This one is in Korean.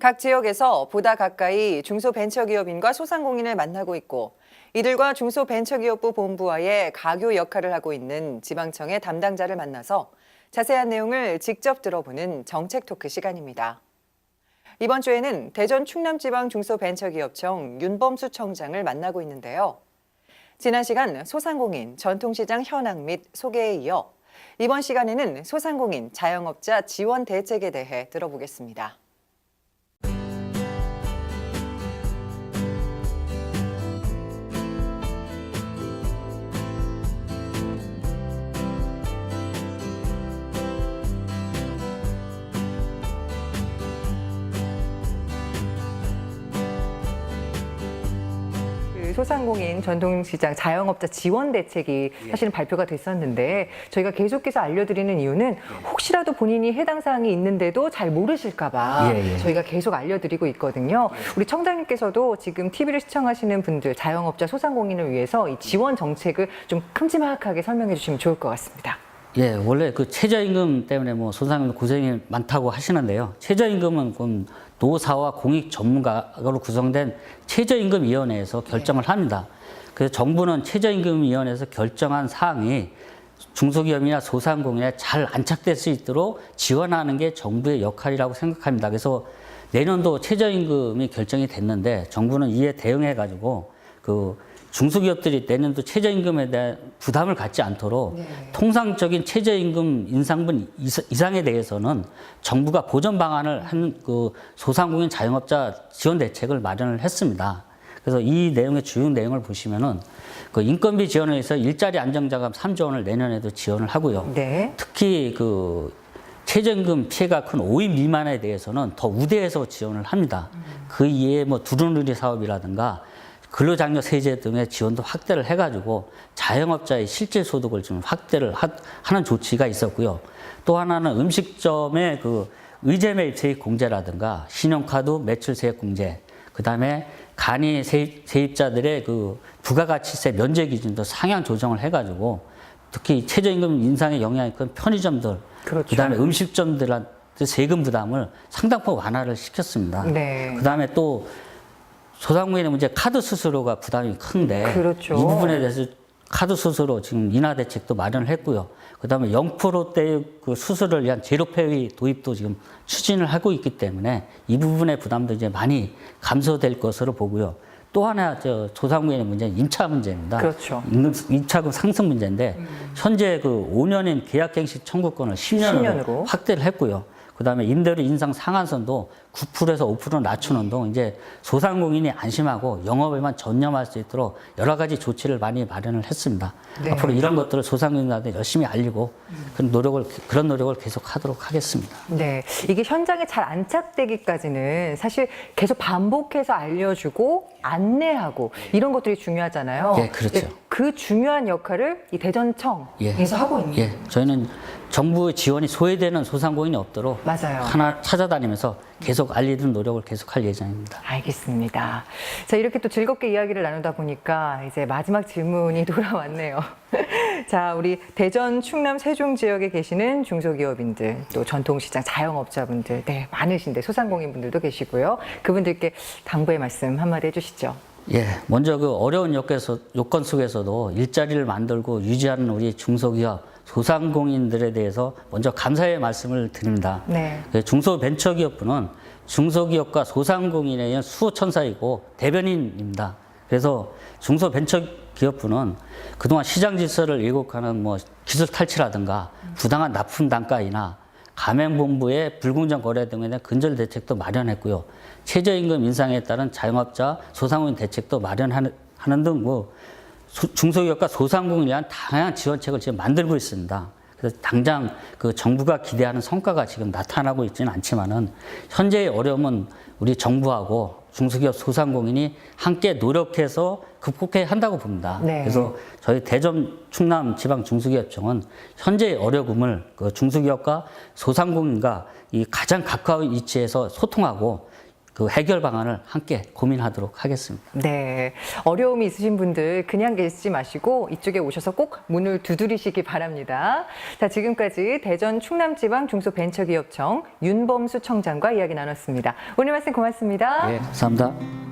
각 지역에서 보다 가까이 중소벤처기업인과 소상공인을 만나고 있고 이들과 중소벤처기업부 본부와의 가교 역할을 하고 있는 지방청의 담당자를 만나서 자세한 내용을 직접 들어보는 정책 토크 시간입니다. 이번 주에는 대전 충남지방 중소벤처기업청 윤범수 청장을 만나고 있는데요. 지난 시간 소상공인 전통시장 현황 및 소개에 이어 이번 시간에는 소상공인 자영업자 지원 대책에 대해 들어보겠습니다. 소상공인 전통시장 자영업자 지원 대책이 사실은 발표가 됐었는데 저희가 계속해서 알려드리는 이유는 혹시라도 본인이 해당 사항이 있는데도 잘 모르실까봐 예, 예. 저희가 계속 알려드리고 있거든요. 우리 청장님께서도 지금 TV를 시청하시는 분들 자영업자 소상공인을 위해서 이 지원 정책을 좀 큼지막하게 설명해 주시면 좋을 것 같습니다. 예, 원래 그 최저임금 때문에 뭐 소상공인 고생이 많다고 하시는데요. 최저임금은 그 노사와 공익 전문가로 구성된 최저임금위원회에서 결정을 합니다. 그래서 정부는 최저임금위원회에서 결정한 사항이 중소기업이나 소상공인에 잘 안착될 수 있도록 지원하는 게 정부의 역할이라고 생각합니다. 그래서 내년도 최저임금이 결정이 됐는데 정부는 이에 대응해 가지고 그 중소기업들이 내년도 최저임금에 대한 부담을 갖지 않도록 통상적인 최저임금 인상분 이상에 대해서는 정부가 보전 방안을 한 그 소상공인 자영업자 지원 대책을 마련을 했습니다. 그래서 이 내용의 주요 내용을 보시면은 그 인건비 지원을 위해서 일자리 안정자금 3조 원을 내년에도 지원을 하고요. 네. 특히 그 최저임금 피해가 큰 5인 미만에 대해서는 더 우대해서 지원을 합니다. 그 이외에 뭐 두루누리 사업이라든가 근로장려 세제 등의 지원도 확대를 해가지고 자영업자의 실질 소득을 좀 확대를 하, 는 조치가 있었고요. 또 하나는 음식점의 그 의제 매입 세입 공제라든가 신용카드 매출 세액 공제, 그 다음에 간이 세입, 세입자들의 그 부가가치세 면제 기준도 상향 조정을 해가지고 특히 최저임금 인상에 영향이 큰 편의점들, 그렇죠. 그다음에 음식점들한테 세금 부담을 상당폭 완화를 시켰습니다. 네. 그다음에 또 소상공인의 문제 카드 수수료가 부담이 큰데 그렇죠. 이 부분에 대해서 카드 수수료 지금 인하 대책도 마련을 했고요. 그다음에 0%대의 그 수수료를 위한 제로 페이 도입도 지금 추진을 하고 있기 때문에 이 부분의 부담도 이제 많이 감소될 것으로 보고요. 또 하나 저 소상공인의 문제는 임차 문제입니다. 그렇죠. 임금, 임차금 상승 문제인데 현재 그 5년인 계약갱신 청구권을 10년으로, 10년으로. 확대를 했고요. 그다음에 임대료 인상 상한선도 9%에서 5% 낮추는 등 이제 소상공인이 안심하고 영업에만 전념할 수 있도록 여러 가지 조치를 많이 마련을 했습니다. 네. 앞으로 이런 것들을 소상공인한테 열심히 알리고 그런 노력을 그런 노력을 계속하도록 하겠습니다. 네, 이게 현장에 잘 안착되기까지는 사실 계속 반복해서 알려주고 안내하고 이런 것들이 중요하잖아요. 예, 그렇죠. 네, 그 중요한 역할을 이 대전청에서 하고 있는. 예, 저희는 정부의 지원이 소외되는 소상공인이 없도록 맞아요. 하나 찾아다니면서 계속 알리는 노력을 계속할 예정입니다. 알겠습니다. 자, 이렇게 또 즐겁게 이야기를 나누다 보니까 이제 마지막 질문이 돌아왔네요. 자, 우리 대전, 충남, 세종 지역에 계시는 중소기업인들, 또 전통시장 자영업자분들, 네, 많으신데 소상공인분들도 계시고요. 그분들께 당부의 말씀 한마디 해주시죠. 예, 먼저 그 어려운 요건에서, 요건 속에서도 일자리를 만들고 유지하는 우리 중소기업, 소상공인들에 대해서 먼저 감사의 말씀을 드립니다. 네. 그 중소벤처기업부는 중소기업과 소상공인에 의한 수호천사이고 대변인입니다. 그래서 중소벤처기업부는 그동안 시장 질서를 왜곡하는 뭐 기술 탈취라든가 부당한 납품 단가이나 가맹본부의 불공정 거래 등에 대한 근절 대책도 마련했고요. 최저임금 인상에 따른 자영업자 소상공인 대책도 마련하는 하는 등뭐 중소기업과 소상공인에 대한 다양한 지원책을 지금 만들고 있습니다. 그래서 당장 그 정부가 기대하는 성과가 지금 나타나고 있지는 않지만은 현재의 어려움은 우리 정부하고 중소기업 소상공인이 함께 노력해서 극복해야 한다고 봅니다. 네. 그래서 저희 대전 충남 지방 중소기업청은 현재의 어려움을 그 중소기업과 소상공인과 이 가장 가까운 위치에서 소통하고 그 해결 방안을 함께 고민하도록 하겠습니다. 네. 어려움이 있으신 분들 그냥 계시지 마시고 이쪽에 오셔서 꼭 문을 두드리시기 바랍니다. 자, 지금까지 대전 충남지방 중소벤처기업청 윤범수 청장과 이야기 나눴습니다. 오늘 말씀 고맙습니다. 예, 감사합니다.